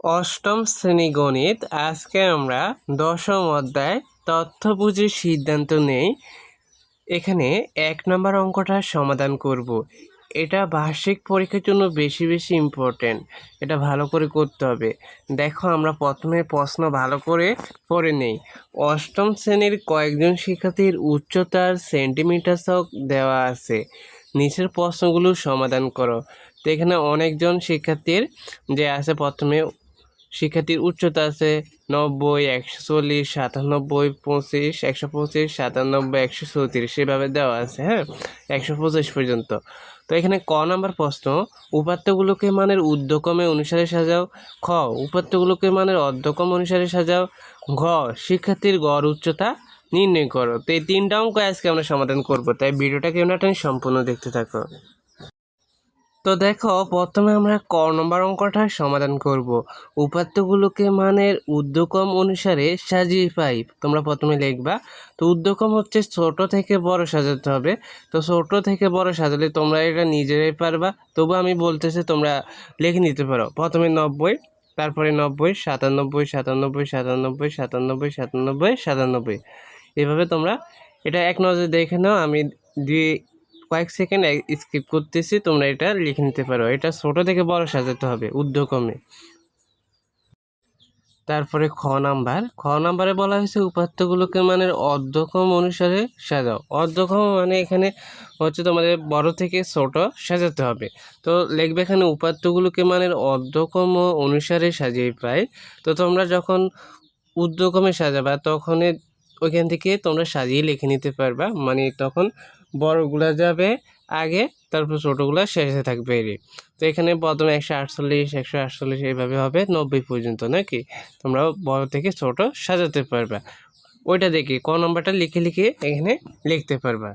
অষ্টম শ্রেণি গণিত। আজকে আমরা দশম অধ্যায় তথ্য বুঝে সিদ্ধান্ত নেই। এখানে এক নম্বর অঙ্কটা সমাধান করব। এটা বার্ষিক পরীক্ষার জন্য বেশি বেশি ইম্পর্টেন্ট এটা ভালো করে করতে হবে। দেখো, আমরা প্রথমে প্রশ্ন ভালো করে পড়ে নেই। অষ্টম শ্রেণির কয়েকজন শিক্ষার্থীর উচ্চতার সেন্টিমিটার শক দেওয়া আছে। নিচের প্রশ্নগুলো সমাধান করো। তো এখানে অনেকজন শিক্ষার্থীর যে আছে প্রথমে শিক্ষার্থীর উচ্চতা আছে নব্বই, একশো চল্লিশ, সাতানব্বই, পঁচিশ, একশো পঁচিশ, সাতানব্বই, একশো চৌত্রিশ সেভাবে দেওয়া আছে হ্যাঁ? একশো পঁচিশ পর্যন্ত। তো এখানে ক নাম্বার প্রশ্ন, উপাত্তগুলোকে মানের ঊর্ধ্বক্রমে অনুসারে সাজাও। খ, উপাত্তগুলোকে মানের অর্ধক্রম অনুসারে সাজাও। ঘ, শিক্ষার্থীর গড় উচ্চতা নির্ণয় করো। তো এই তিনটা অঙ্ক আজকে আমরা সমাধান করব, তাই ভিডিওটাকে না সম্পূর্ণ দেখতে থাকো। তো দেখো, প্রথমে আমরা ক নম্বর অঙ্কটা সমাধান করব। উপাত্তগুলোকে মানের ঊর্ধ্বক্রম অনুসারে সাজিয়ে পাই। তোমরা প্রথমে লিখবা। তো ঊর্ধ্বক্রম হচ্ছে ছোট থেকে বড় সাজাতে হবে। তো ছোট থেকে বড় সাজালে তোমরা এটা নিজেরাই পারবা। তবু আমি বলতেছি তোমরা লিখে নিতে পারো। প্রথমে নব্বই, তারপরে নব্বই, সাতানব্বই সাতানব্বই সাতানব্বই সাতানব্বই সাতানব্বই সাতানব্বই। এভাবে তোমরা এটা এক নজরে দেখে নাও। আমি দুই কয়েক সেকেন্ড স্কিপ করতেছি, তোমরা এটা লিখে নিতে পারো। এটা ছোট থেকে বড় সাজাতে হবে, ঊর্ধ্বক্রমে। তারপরে খ নাম্বার। খ নাম্বারে বলা হয়েছে, উপাত্তগুলোকে মানে অর্ধক্রম অনুসারে সাজাও। অর্ধক্রম মানে এখানে হচ্ছে তোমাদের বড় থেকে ছোট সাজাতে হবে। তো লিখবে এখানে, উপাত্তগুলোকে মানে অর্ধক্রম অনুসারে সাজিয়ে পাই তো তোমরা যখন ঊর্ধ্বক্রমে সাজাবা, তখন ওইখান থেকে তোমরা সাজিয়ে লিখে নিতে পারবা। মানে তখন বড়গুলা যাবে আগে, তারপর ছোটোগুলো শেষে থাকবে এরই। তো এখানে প্রথমে একশো আটচল্লিশ একশো আটচল্লিশ এইভাবে হবে, নব্বই পর্যন্ত, নাকি? তোমরা বড় থেকে ছোট সাজাতে পারবা। ওইটা দেখে, ক নম্বরটা লিখে লিখে এখানে লিখতে পারবা।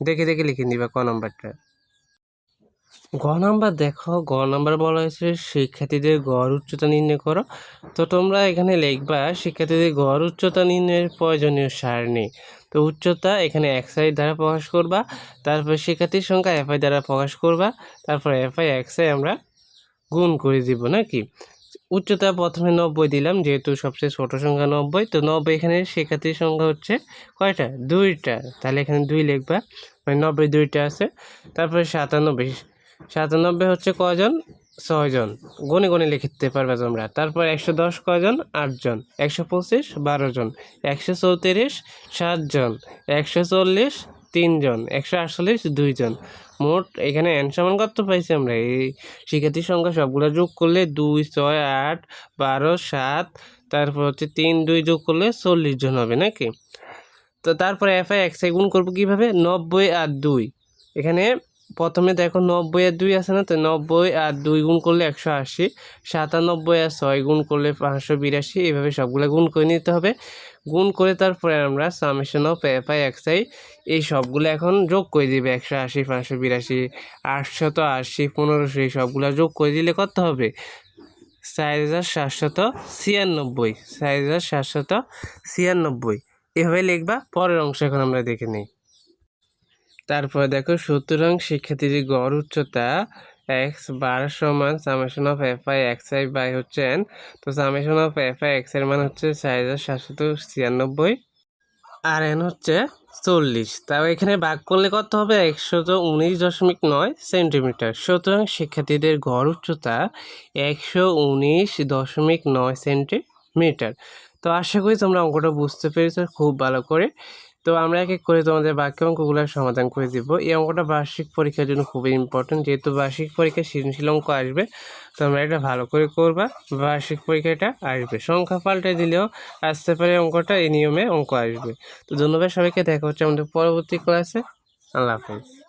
দেখে দেখে লিখে নিবা ক নম্বরটা। গ নাম্বার দেখো, গ নাম্বার বলা হয়েছে, শিক্ষার্থীদের গড় উচ্চতা নির্ণয় করো। তো তোমরা এখানে লিখবা, শিক্ষার্থীদের গড় উচ্চতা নির্ণয়ের প্রয়োজনীয় সারণী তো উচ্চতা এখানে এক্স আই দ্বারা প্রকাশ করবা, তারপর শিক্ষার্থীর সংখ্যা এফ আই দ্বারা প্রকাশ করবা, তারপর এফ আই এক্স আই আমরা গুণ করে দিব, নাকি? উচ্চতা প্রথমে নব্বই দিলাম, যেহেতু সবচেয়ে ছোট সংখ্যা নব্বই, তো নব্বই এখানে শিক্ষার্থীর সংখ্যা হচ্ছে কয়টা? দুইটা। তাহলে এখানে দুই লিখবা। মানে নব্বই দুইটা আছে, তারপরে সাতানব্বই। সাতানব্বই হচ্ছে কজন ছয়জন গনে গনে লিখতে পারবে তোমরা। তারপর একশো দশ কজন আটজন একশো পঁচিশ, বারো জন। একশো চৌত্রিশ সাতজন একশো চল্লিশ তিনজন একশো আটচল্লিশ দুইজন মোট এখানে এন সমান কত পাইছি আমরা? এই শিক্ষার্থীর সংখ্যা সবগুলো যোগ করলে দুই, ছয়, আট, বারো, সাত, তারপর হচ্ছে তিন, দুই যোগ করলে চল্লিশ জন হবে, নাকি? তো তারপরে এফ আই এক্স গুণ করব কীভাবে? নব্বই আর দুই। এখানে প্রথমে দেখো নব্বই আর দুই আছে না? তো নব্বই আর দুই গুণ করলে একশো আশি, সাতানব্বই আর ছয় গুণ করলে পাঁচশো বিরাশি, এইভাবে সবগুলো গুণ করে নিতে হবে। গুণ করে তারপরে আমরা summation of F I X I এই সবগুলো এখন যোগ করে দিবে। একশো আশি, পাঁচশো বিরাশি, আটশত আশি, পনেরোশো, এই সবগুলো যোগ করে দিলে কত হবে? চার হাজার সাতশত ছিয়ানব্বই, চার হাজার সাতশত ছিয়ানব্বই। এভাবে লিখবা, পরের অংশ এখন আমরা দেখে নিই। তারপরে দেখো, সুতরাং শিক্ষার্থীর গড় উচ্চতা এক্স বার সমান summation of F I X I by হচ্ছে এন তো সামেশন অফ এফ আই এক্সের মান হচ্ছে চার হাজার সাতশত ছিয়ানব্বই আর এন হচ্ছে চল্লিশ। তাও এখানে ভাগ করলে কত হবে? একশত উনিশ দশমিক নয় সেন্টিমিটার। সুতরাং শিক্ষার্থীদের গড় উচ্চতা একশো উনিশ দশমিক নয় সেন্টিমিটার। তো আশা করি তোমরা অঙ্কটা বুঝতে পেরেছ। খুব ভালো করে তো আমরা এক এক করে তোমাদের বাক্য অঙ্কগুলোর সমাধান করে দিব। এই অঙ্কটা বার্ষিক পরীক্ষার জন্য খুবই ইম্পর্টেন্ট যেহেতু বার্ষিক পরীক্ষায় সৃজনশীল অঙ্ক আসবে তোমরা এটা ভালো করে করবা। বার্ষিক পরীক্ষাটা আসবে। সংখ্যা পাল্টে দিলেও আসতে পারে অঙ্কটা, এই নিয়মে অঙ্ক আসবে। তো ধন্যবাদ সবাইকে। দেখা হচ্ছে আমাদের পরবর্তী ক্লাসে আল্লাহ হাফেজ।